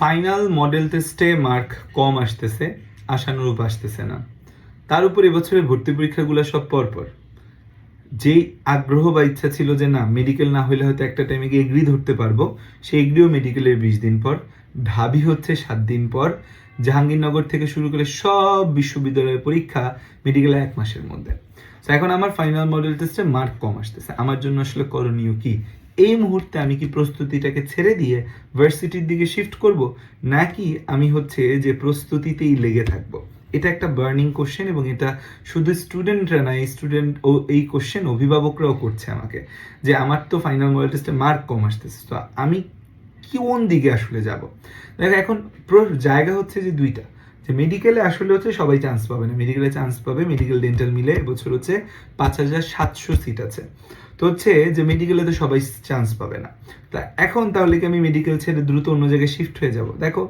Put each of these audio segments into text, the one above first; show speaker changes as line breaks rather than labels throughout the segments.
Final model টেস্টে mark কম আসতেছে, আশানুরূপ আসতেছে না। তার উপর এবছরের ভর্তি পরীক্ষাগুলো সব পরপর। যেই আগ্রহ বা ইচ্ছা ছিল যে না মেডিকেল না হলে হয়তো একটা টাইমে গিয়ে এগ্রি ধরতে পারব, সেই এগ্রিও মেডিকেলের বিশ দিন পর। ঢাবি হচ্ছে সাত দিন পর। জাহাঙ্গীরনগর থেকে শুরু করে সব বিশ্ববিদ্যালয়ের পরীক্ষা মেডিকেলের এক মাসের মধ্যে। তো এখন আমার ফাইনাল মডেল টেস্টে মার্ক কম আসতেছে। আমার জন্য আসলে করণীয় কি? এই মুহূর্তে আমি কি প্রস্তুতিটাকে ছেড়ে দিয়ে ভার্সিটির দিকে শিফট করব, নাকি আমি হচ্ছে যে প্রস্তুতিতেই লেগে থাকব? এটা একটা বার্নিং কোশ্চেন এবং এটা শুধু স্টুডেন্টরা না, এই স্টুডেন্ট ও এই কোশ্চেন অভিভাবকরাও করছে আমাকে, যে আমার তো ফাইনাল মডেল টেস্টে মার্ক কম আসতেছে। তো আমি কোন দিকে আসলে যাব? দেখো, এখন জায়গা হচ্ছে যে দুইটা, যে মেডিকেলে আসলে হচ্ছে সবাই চান্স পাবে না। মেডিকেলে চান্স পাবে মেডিকেল ডেন্টাল মিলে এবছর হচ্ছে পাঁচ হাজার সাতশো সিট আছে। তো হচ্ছে যে মেডিকেলে তো সবাই চান্স পাবে না। তা এখন তাহলে কি আমি মেডিকেল ছেড়ে দ্রুত অন্য জায়গায় শিফট হয়ে যাব? দেখো,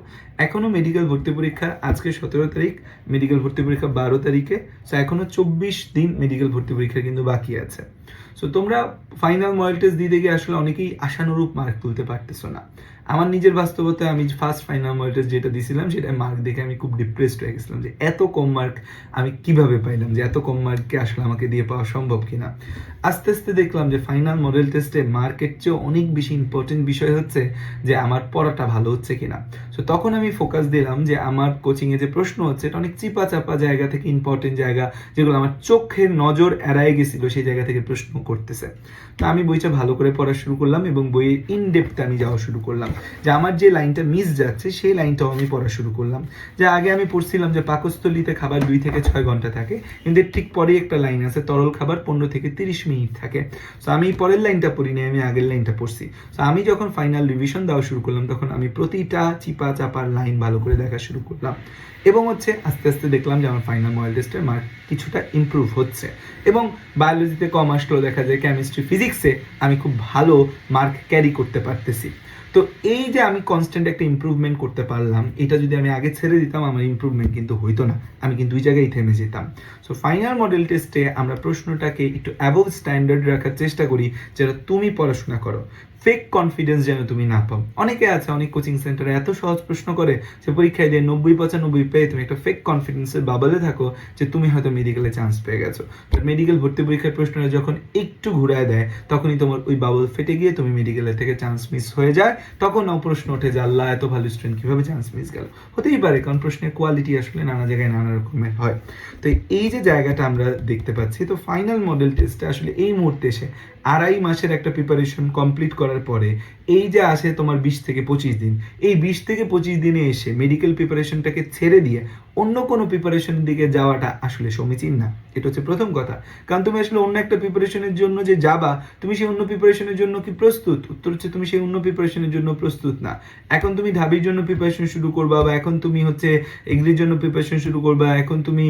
এখনও মেডিকেল ভর্তি পরীক্ষা আজকে সতেরো তারিখ মেডিকেল ভর্তি পরীক্ষা বারো তারিখে সো এখনও চব্বিশ দিন মেডিকেল ভর্তি পরীক্ষা কিন্তু বাকি আছে। সো তোমরা ফাইনাল মডেল টেস্ট দিতে গিয়ে আসলে অনেকেই আশানুরূপ মার্ক তুলতে পারতেছো না। আমার নিজের বাস্তবতায় আমি ফার্স্ট ফাইনাল টেস্ট যেটা দিছিলাম সেটা মার্ক দেখে আমি খুব ডিপ্রেসড হয়ে গেছিলাম যে এত কম মার্ক আমি কীভাবে পাইলাম? যে এত কম মার্ককে আসলে আমাকে দিয়ে পাওয়া সম্ভব কিনা? আস্তে আস্তে দেখলাম যে ফাইনাল মডেল টেস্টে মার্কের চেয়েও অনেক বেশি ইম্পর্টেন্ট বিষয় হচ্ছে যে আমার পড়াটা ভালো হচ্ছে কিনা। সো তখন আমি ফোকাস দিলাম যে আমার কোচিংয়ে যে প্রশ্ন হচ্ছে, এটা অনেক চিপা চাপা জায়গা থেকে ইম্পর্টেন্ট জায়গা, যেগুলো আমার চোখের নজর এড়ায় গেছিল সেই জায়গা থেকে প্রশ্ন করতেছে। তো আমি বইটা ভালো করে পড়া শুরু করলাম এবং বইয়ের ইনডেপথে আমি যাওয়া শুরু করলাম। যে আমার যে লাইনটা মিস যাচ্ছে, সেই লাইনটাও আমি পড়া শুরু করলাম। যে আগে আমি পড়ছিলাম যে পাকস্থলিতে খাবার দুই থেকে ছয় ঘণ্টা থাকে, কিন্তু ঠিক পরেই একটা লাইন আছে, তরল খাবার পনেরো থেকে তিরিশ মিনিট থাকে। সো আমি পরের লাইনটা পড়িনি আমি আগের লাইনটা পড়ছি। সো আমি যখন ফাইনাল রিভিশন দেওয়া শুরু করলাম, তখন আমি প্রতিটা চিপা চাপার লাইন ভালো করে দেখা শুরু করলাম। এবং হচ্ছে, আস্তে আস্তে দেখলাম যে আমার ফাইনাল মডেল টেস্টের মার্ক কিছুটা ইমপ্রুভ হচ্ছে। এবং বায়োলজিতে কম আসলেও দেখা যায় কেমিস্ট্রি ফিজিক্সে আমি খুব ভালো মার্ক ক্যারি করতে পারতেছি। তো এই যে আমি কনস্ট্যান্ট একটা ইম্প্রুভমেন্ট করতে পারলাম, এটা যদি আমি আগে ছেড়ে দিতাম, আমার ইম্প্রুভমেন্ট কিন্তু হইতো না। আমি কিন্তু দুই জায়গায় থেমে যেতাম। সো ফাইনাল মডেল টেস্টে আমরা প্রশ্নটাকে একটু অ্যাবভ স্ট্যান্ডার্ড রাখার চেষ্টা করি, যেটা তুমি পড়াশোনা করো। ফেক কনফিডেন্স যেন তুমি না পাও। অনেকে আছে, অনেক কোচিং সেন্টারে এত সহজ প্রশ্ন করে যে পরীক্ষায় দিয়ে নব্বই পঁচানব্বই পেয়ে তুমি একটা ফেক কনফিডেন্সের বাবলে থাকো যে তুমি হয়তো মেডিকেলে চান্স পেয়ে গেছো। মেডিকেল ভর্তি পরীক্ষার প্রশ্নটা যখন একটু ঘুরায় দেয়, তখনই তোমার ওই বাবল ফেটে গিয়ে তুমি মেডিকেলের থেকে চান্স মিস হয়ে যায়। তখন ও প্রশ্ন ওঠে যে, আল্লাহ, এত ভালো স্টুডেন্ট কীভাবে চান্স মিস গেল? হতেই পারে, কারণ প্রশ্নের কোয়ালিটি আসলে নানা জায়গায় নানা রকমের হয়। তো এই যে জায়গাটা আমরা দেখতে পাচ্ছি, তো ফাইনাল মডেল টেস্টে আসলে এই মুহূর্তে এসে আড়াই মাসের একটা প্রিপারেশন কমপ্লিট করার পরে এই যে আসে তোমার বিশ থেকে পঁচিশ দিন, এই বিশ থেকে পঁচিশ দিনে এসে মেডিকেল প্রিপারেশনটাকে ছেড়ে দিয়ে অন্য কোনো প্রিপারেশনের দিকে যাওয়াটা আসলে সমীচীন না। এটা হচ্ছে প্রথম কথা। কারণ তুমি আসলে অন্য একটা প্রিপারেশনের জন্য যে যাবা, তুমি সেই অন্য প্রিপারেশনের জন্য কি প্রস্তুত? উত্তর হচ্ছে তুমি সেই অন্য প্রিপারেশনের জন্য প্রস্তুত না। এখন তুমি ঢাবির জন্য প্রিপারেশন শুরু করবা বা এখন তুমি হচ্ছে এগ্রির জন্য প্রিপারেশন শুরু করবা, এখন তুমি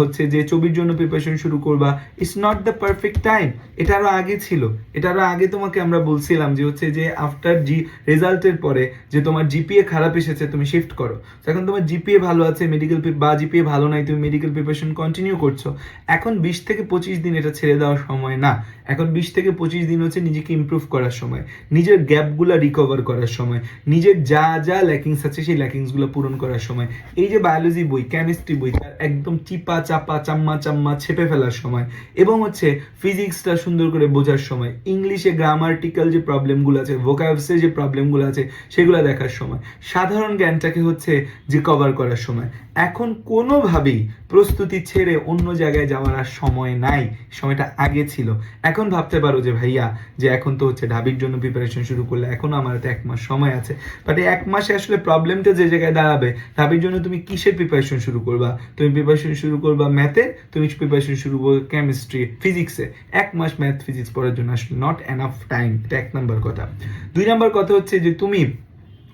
হচ্ছে যে ছবির জন্য প্রিপারেশন শুরু করবা। It's not the perfect time এটা আরও আগে ছিল। এটা আরও আগে তোমাকে আমরা বলছিলাম যে হচ্ছে যে আফটার জি রেজাল্টের পরে যে তোমার জিপিএ খারাপ এসেছে, তুমি শিফট করো। এখন তোমার জিপিএ ভালো আছে মেডিকেল বা জিপিএ ভালো নাই, তুমি মেডিকেল প্রিপারেশন কন্টিনিউ করছ। এখন বিশ থেকে পঁচিশ দিন এটা ছেড়ে দেওয়ার সময় না। এখন বিশ থেকে পঁচিশ দিন হচ্ছে নিজেকে ইমপ্রুভ করার সময়। নিজের গ্যাপগুলো রিকভার করার সময়। নিজের যা যা ল্যাকিংস আছে সেই ল্যাকিংসগুলো পূরণ করার সময়। এই যে বায়োলজি বই কেমিস্ট্রি বই, তার একদম চিপা, চাপা, চাম্মা চাম্মা ছেপে ফেলার সময়। এবং হচ্ছে ফিজিক্সটা সুন্দর করে বোঝার সময়। ইংলিশে গ্রামার্টিক্যাল যে প্রবলেমগুলো আছে ভোকাবসে যে প্রবলেমগুলো আছে, সেগুলো দেখার সময়। সাধারণ জ্ঞানটাকে হচ্ছে যে কভার করার সময়। এখন কোনোভাবেই প্রস্তুতি ছেড়ে অন্য জায়গায় যাওয়ার আর সময় নাই। সময়টা আগে ছিল। এখন ভাবতে পারো যে ভাইয়া, যে এখন তো হচ্ছে ঢাবির জন্য প্রিপারেশন শুরু করলে এখনও আমার হাতে এক মাস সময় আছে। বাট এই এক মাসে আসলে প্রবলেমটা যে জায়গায় দাঁড়াবে, ঢাবির জন্য তুমি কিসের প্রিপারেশন শুরু করবা? তুমি প্রিপারেশন শুরু করবা ম্যাথে তুমি প্রিপারেশন শুরু করবে কেমিস্ট্রি ফিজিক্সে এক মাস ম্যাথ ফিজিক্স পড়ার জন্য আসলে নট এনাফ টাইম এটা এক নম্বর কথা। দুই নম্বর কথা হচ্ছে যে তুমি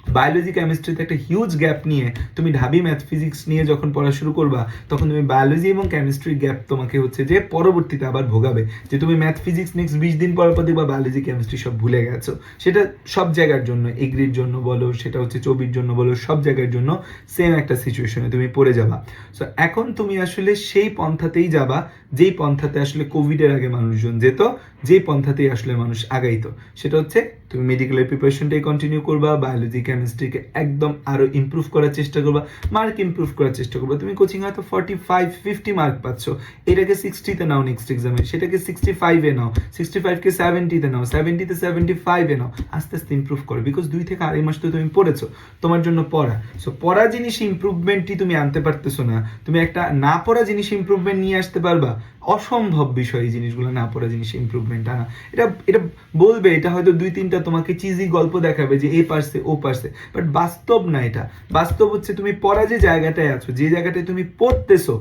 বায়োলজি কেমিস্ট্রিতে একটা হিউজ গ্যাপ নিয়ে তুমি ঢাবি ম্যাথ ফিজিক্স নিয়ে যখন পড়া শুরু করবা, তখন তুমি বায়োলজি এবং কেমিস্ট্রির গ্যাপ তোমাকে হচ্ছে যে পরবর্তীতে আবার ভোগাবে। যে তুমি ম্যাথ ফিজিক্স নেক্সট বিশ দিন পর পর দেখবা বায়োলজি কেমিস্ট্রি সব ভুলে গেছো। সেটা সব জায়গার জন্য এগ্রির জন্য বলো, সেটা হচ্ছে চবির জন্য বলো, সব জায়গার জন্য সেম একটা সিচুয়েশনে তুমি পড়ে যাবা। সো এখন তুমি আসলে সেই পন্থাতেই যাবা, যেই পন্থাতে আসলে কোভিডের আগে মানুষজন যেত, যেই পন্থাতেই আসলে মানুষ আগাইতো। সেটা হচ্ছে তুমি মেডিকেলের প্রিপারেশনটাই কন্টিনিউ করবা বায়োলজি কেমিস্ট্রিকে একদম আরও ইমপ্রুভ করার চেষ্টা করবা মার্ক ইমপ্রুভ করার চেষ্টা করবা। তুমি কোচিং হয়তো ফর্টি ফাইভ ফিফটি মার্ক পাচ্ছ। এটাকে সিক্সটিতে নাও নেক্সট এক্সামে সেটাকে সিক্সটি ফাইভে নাও সিক্সটি ফাইভকে সেভেন্টিতে নাও সেভেন্টিতে সেভেন্টি ফাইভে নাও, আস্তে আস্তে ইমপ্রুভ করো। বিকজ দুই থেকে আড়াই মাস তো তুমি পড়েছো, তোমার জন্য পড়া। সো পড়া জিনিস ইমপ্রুভমেন্টই তুমি আনতে পারতেছো না। তুমি একটা না পড়া জিনিস ইমপ্রুভমেন্ট নিয়ে আসতে পারবা। অসম্ভব বিষয় এই জিনিসগুলো, না পড়া জিনিস ইমপ্রুভমেন্ট আনা। এটা এটা বলবে, এটা হয়তো দুই তিনটা তোমাকে চিজি গল্প দেখাবে যে এ পারছে ও পারছে বাট বাস্তব না এটা। বাস্তব হচ্ছে তুমি পড়া যে জায়গাটায় আছো, যে জায়গাটায় তুমি পড়তেছো,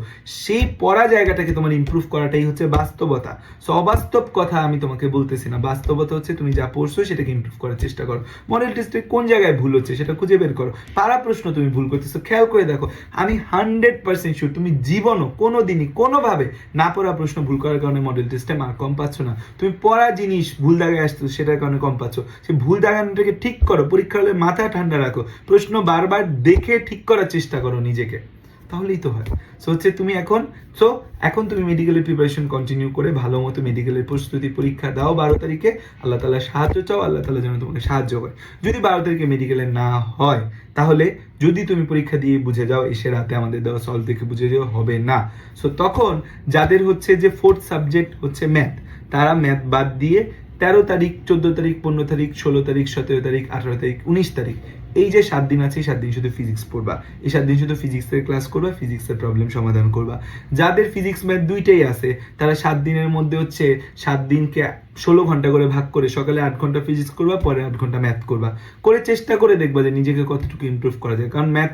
সেই পড়া জায়গাটাকে তোমার ইমপ্রুভ করাটাই হচ্ছে বাস্তবতা। সো অবাস্তব কথা আমি তোমাকে বলতেছি না। বাস্তবতা হচ্ছে তুমি যা পড়ছো সেটাকে ইম্প্রুভ করার চেষ্টা করো। মডেল টেস্টে কোন জায়গায় ভুল হচ্ছে সেটা খুঁজে বের করো। পারা প্রশ্ন তুমি ভুল করতেছো, খেয়াল করে দেখো। আমি হান্ড্রেড পার্সেন্ট শিওর তুমি জীবনও কোনো দিনই কোনোভাবে না পড়া প্রশ্ন ভুল করার কারণে মডেল টেস্টে মার্ক কম পাচ্ছ না। তুমি পড়া জিনিস ভুল দাগায় আসছো সেটার কারণে কম পাচ্ছ। সেই ভুল দাগানোটাকে ঠিক করো পরীক্ষা হলে মাথা ঠান্ডা রাখো। প্রশ্ন বারবার দেখে ঠিক করার চেষ্টা করো নিজেকে। তাহলেই তো হয়। সো হচ্ছে তুমি এখন সো এখন তুমি মেডিকেলের প্রিপারেশন কন্টিনিউ করে ভালো মতো মেডিকেলের প্রস্তুতি পরীক্ষা দাও বারো তারিখে। আল্লাহ তালা সাহায্য চাও, আল্লাহ তালা যেন তোমাকে সাহায্য করে। যদি বারো তারিখে মেডিকেলে না হয়, তাহলে যদি তুমি পরীক্ষা দিয়ে বুঝে যাও, এসে রাতে আমাদের দেওয়া সলভ দেখে বুঝে যাও, হবে না। সো তখন যাদের হচ্ছে যে ফোর্থ সাবজেক্ট হচ্ছে ম্যাথ তারা ম্যাথ বাদ দিয়ে তেরো তারিখ, চোদ্দ তারিখ, পনেরো তারিখ, ষোলো তারিখ, সতেরো তারিখ, আঠারো তারিখ, উনিশ তারিখ। এই যে সাত দিন আছে, এই সাত দিন শুধু ফিজিক্স পড়বা। এই সাত দিন শুধু ফিজিক্সের ক্লাস করবা ফিজিক্সের প্রবলেম সমাধান করবা। যাদের ফিজিক্স ম্যাথ দুইটাই আছে, তারা সাত দিনের মধ্যে হচ্ছে সাত দিনকে ষোলো ঘণ্টা করে ভাগ করে সকালে আট ঘণ্টা ফিজিক্স করবা, পরে আট ঘণ্টা ম্যাথ করবা। করে চেষ্টা করে দেখবা যে নিজেকে কতটুকু ইমপ্রুভ করা যায়। কারণ ম্যাথ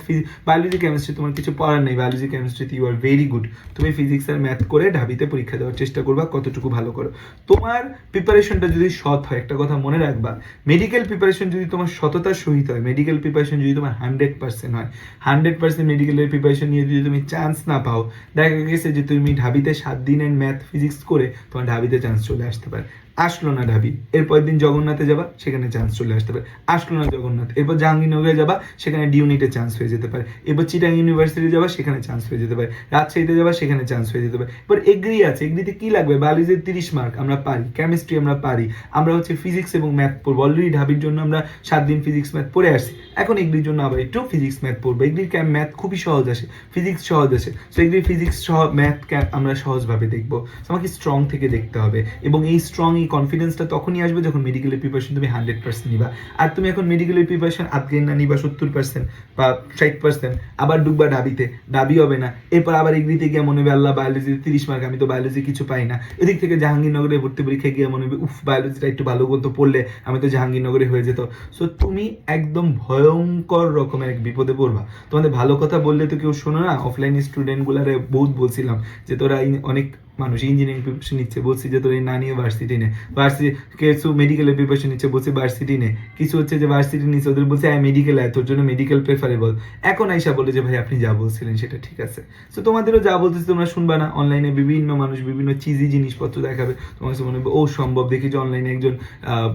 বায়োলজি কেমিস্ট্রি তোমার কিছু পড়ার নেই। বায়োলজি কেমিস্ট্রিতে ইউ আর ভেরি গুড তুমি ফিজিক্স আর ম্যাথ করে ঢাবিতে পরীক্ষা দেওয়ার চেষ্টা করবা, কতটুকু ভালো করো। তোমার প্রিপারেশনটা যদি সৎ হয়, একটা কথা মনে রাখবা মেডিকেল প্রিপারেশন যদি তোমার সততার সহিত হয় মেডিকেল প্রিপারেশন যদি তোমার হান্ড্রেড পার্সেন্ট হয় হান্ড্রেড পার্সেন্ট মেডিকেলের প্রিপারেশন নিয়ে যদি তুমি চান্স না পাও, দেখা গেছে যে তুমি ঢাবিতে সাত দিনের ম্যাথ ফিজিক্স করে তোমার ঢাবিতে চান্স চলে আসতে পারে। আসলো না ঢাবি। এরপর দিন জগন্নাথে যাবা, সেখানে চান্স চলে আসতে পারে। আসলো না জগন্নাথ, এরপর জাহাঙ্গীরনগরে যাবা, সেখানে ডিউনিটে চান্স হয়ে যেতে পারে। এরপর চিটাং ইউনিভার্সিটি যাবা, সেখানে চান্স হয়ে যেতে পারে। রাজশাহীতে যাবা, সেখানে চান্স হয়ে যেতে পারে। এবার এগ্রি আছে, এগ্রিতে কী লাগবে? বায়োলজির তিরিশ মার্ক আমরা পারি। কেমিস্ট্রি আমরা পারি। আমরা হচ্ছে ফিজিক্স এবং ম্যাথ পড়ব। অলরেডি ঢাবির জন্য আমরা সাত দিন ফিজিক্স ম্যাথ পড়ে আসছি। এখন এগ্রির জন্য আবার একটু ফিজিক্স ম্যাথ পড়ব। এগ্রির ক্যাম্প ম্যাথ খুবই সহজ আসে। ফিজিক্স সহজ আসে। সো এগ্রির ফিজিক্স সহ ম্যাথ ক্যাম্প আমরা সহজভাবে দেখব। আমাকে স্ট্রং থেকে দেখতে হবে। এবং এই স্ট্রং এই কনফিডেন্সটা তখনই আসবে যখন মেডিকেলের প্রিপারেশন তুমি হান্ড্রেড পার্সেন্ট নিবা। আর তুমি এখন মেডিকেলের প্রিপারেশন আধগেন না নিবা সত্তর পার্সেন্ট বা ষাট পার্সেন্ট আবার ডুববা ডাবিতে। ডাবি হবে না। এরপর আবার এগ্রিতে গিয়ে মনে হবে, আল্লাহ বায়োলজিতে তিরিশ মার্ক আমি তো বায়োলজি কিছু পাই না। এদিক থেকে জাহাঙ্গীরনগরে ভর্তি পরীক্ষায় গিয়ে মনে হবে, উফ বায়োলজিটা একটু ভালো মতো পড়লে আমি তো জাহাঙ্গীরনগরে হয়ে যেত। সো তুমি একদম ভয়ঙ্কর রকমের এক বিপদে পড়বা। তোমাদের ভালো কথা বললে তো কেউ শোনো না। অফলাইন স্টুডেন্টগুলারে বহুত বলছিলাম যে তোরা অনেক মানুষ ইঞ্জিনিয়ারিং প্রিপারেশন নিচ্ছে, বলছি যে তোর এই না নিয়ে ভার্সিটি নে। ভার্সিটি কিছু মেডিকেলের প্রিপারেশন নিচ্ছে, বলছে ভার্সিটি নে। কিছু হচ্ছে যে ভার্সিটি নিচ্ছে, ওদের বলছে হ্যাঁ মেডিকেল আয় তোর জন্য মেডিকেল প্রেফারেবল এখন আইসা বলে যে, ভাই, আপনি যা বলছিলেন, সেটা ঠিক আছে। তো তোমাদেরও যা বলতেছে, তোমরা শুনবা না। অনলাইনে বিভিন্ন মানুষ, বিভিন্ন চিজি জিনিসপত্র দেখাবে। তোমার মনে হবে, ও, সম্ভব, দেখি যে অনলাইনে একজন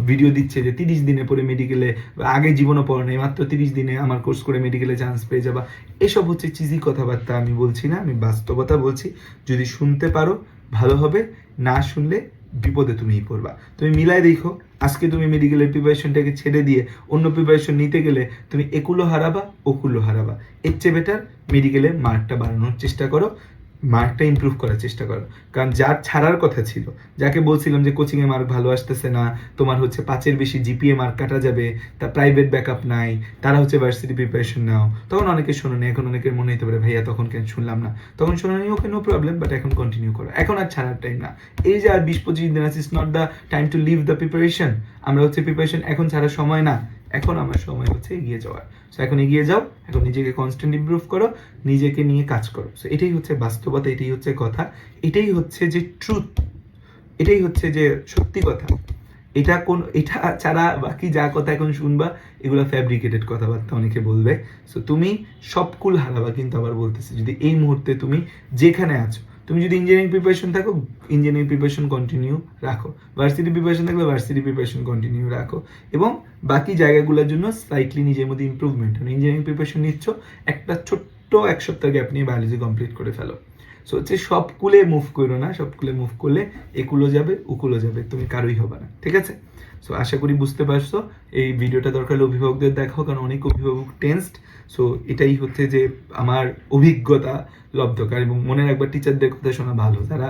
ভিডিও দিচ্ছে যে, তিরিশ দিনে পরে মেডিকেলে আগে জীবনও পড়ো নেই, মাত্র তিরিশ দিনে আমার কোর্স করে মেডিকেলে চান্স পেয়ে যাবা। এসব হচ্ছে চিজি কথাবার্তা, আমি বলছি না, আমি বাস্তবতা বলছি। যদি শুনতে পারো ভালো হবে, না শুনলে বিপদে তুমিই পড়বা। তুমি মিলাই দেখো, আজকে তুমি মেডিকেলের প্রিপারেশনটাকে ছেড়ে দিয়ে অন্য প্রিপারেশন নিতে গেলে তুমি একুলো হারাবা ওকুলো হারাবা। এর চেয়ে বেটার মেডিকেলের মার্কটা বাড়ানোর চেষ্টা করো। মার্কটা ইমপ্রুভ করার চেষ্টা করো। কারণ যার ছাড়ার কথা ছিল, যাকে বলছিলাম যে কোচিংয়ে মার্ক ভালো আসতেছে না, তোমার হচ্ছে পাঁচের বেশি জিপিএ মার্ক কাটা যাবে, তার প্রাইভেট ব্যাকআপ নাই, তারা হচ্ছে ভার্সিটি প্রিপারেশন নাও। তখন অনেকে শোনেনি, এখন অনেকের মনে হতে পারে, ভাইয়া, তখন কেন শুনলাম না? তখন শোনেনি, ওকে নো প্রবলেম বাট এখন কন্টিনিউ করো। এখন আর ছাড়ার টাইম না। এই যে আর বিশ পঁচিশ দিন আছে not the time to leave the preparation আমরা হচ্ছে প্রিপারেশন এখন ছাড়ার সময় না। এখন আমার সময় হচ্ছে এগিয়ে যাওয়ার। সো এখন এগিয়ে যাও, এখন নিজেকে কনস্ট্যান্ট ইমপ্রুভ করো, নিজেকে নিয়ে কাজ করো। সো এটাই হচ্ছে বাস্তবতা, এটাই হচ্ছে কথা, এটাই হচ্ছে যে ট্রুথ এটাই হচ্ছে যে সত্যি কথা। এটা কোন, এটা ছাড়া বাকি যা কথা এখন শুনবা, এগুলো ফ্যাব্রিকেটেড কথাবার্তা অনেকে বলবে। সো তুমি সব কুল হারাবা কিন্তু আবার বলতেছি, যদি এই মুহূর্তে তুমি যেখানে আছো তুমি যদি ইঞ্জিনিয়ারিং প্রিপারেশন থাকো ইঞ্জিনিয়ারিং প্রিপারেশন কন্টিনিউ রাখো। ভার্সিটি প্রিপারেশন থাকলে ভার্সিটি প্রিপারেশন কন্টিনিউ রাখো। এবং বাকি জায়গাগুলোর জন্য স্লাইটলি নিজের মধ্যে ইমপ্রুভমেন্ট ইঞ্জিনিয়ারিং প্রিপারেশন নিচ্ছ, একটা ছোট্ট এক সপ্তাহ গ্যাপ নিয়ে বায়োলজি কমপ্লিট করে ফেলো। সো হচ্ছে সব কুলে মুভ করো না সব কুলে মুভ করলে একুলো যাবে উকুলো যাবে, তুমি কারোই হবে না। ঠিক আছে? সো আশা করি বুঝতে পারছ। এই ভিডিওটা দরকার হলে অভিভাবকদের দেখাও, কারণ অনেক অভিভাবক টেন্সড সো এটাই হচ্ছে যে আমার অভিজ্ঞতা লব্ধকার এবং মনে রাখবার টিচারদের কথা শোনা ভালো। যারা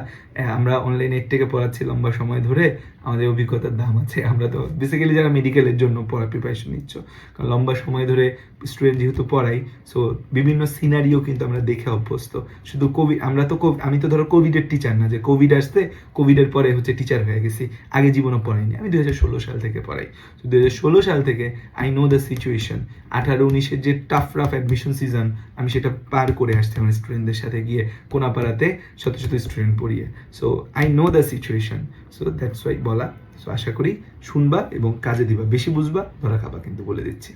আমরা অনলাইন নেট থেকে পড়াচ্ছি লম্বা সময় ধরে, আমাদের অভিজ্ঞতার দাম আছে। আমরা তো বেসিক্যালি যারা মেডিকেলের জন্য পড়া প্রিপারেশন নিচ্ছ, কারণ লম্বা সময় ধরে স্টুডেন্ট যেহেতু পড়াই সো বিভিন্ন সিনারিও কিন্তু আমরা দেখে অভ্যস্ত। শুধু কোভিড আমরা তো আমি তো ধরো কোভিডের টিচার না, যে কোভিড আসতে কোভিডের পরে হচ্ছে টিচার হয়ে গেছি। আগে জীবনও পড়াইনি। আমি দু হাজার ষোলো সাল থেকে পড়াই। দু ষোলো সাল থেকে আই নো দ্য সিচুয়েশন আঠারো উনিশের যে টাফ রাফ অ্যাডমিশন সিজন আমি সেটা পার করে আসছি আমার স্টুডেন্টদের সাথে গিয়ে কোনাপাড়াতে শত শত স্টুডেন্ট পড়িয়ে। So I know the situation so that's why বলা। সো আশা করি শুনবা এবং কাজে দিবা। বেশি বুঝবা, ধরা খাবা কিন্তু বলে দিচ্ছি।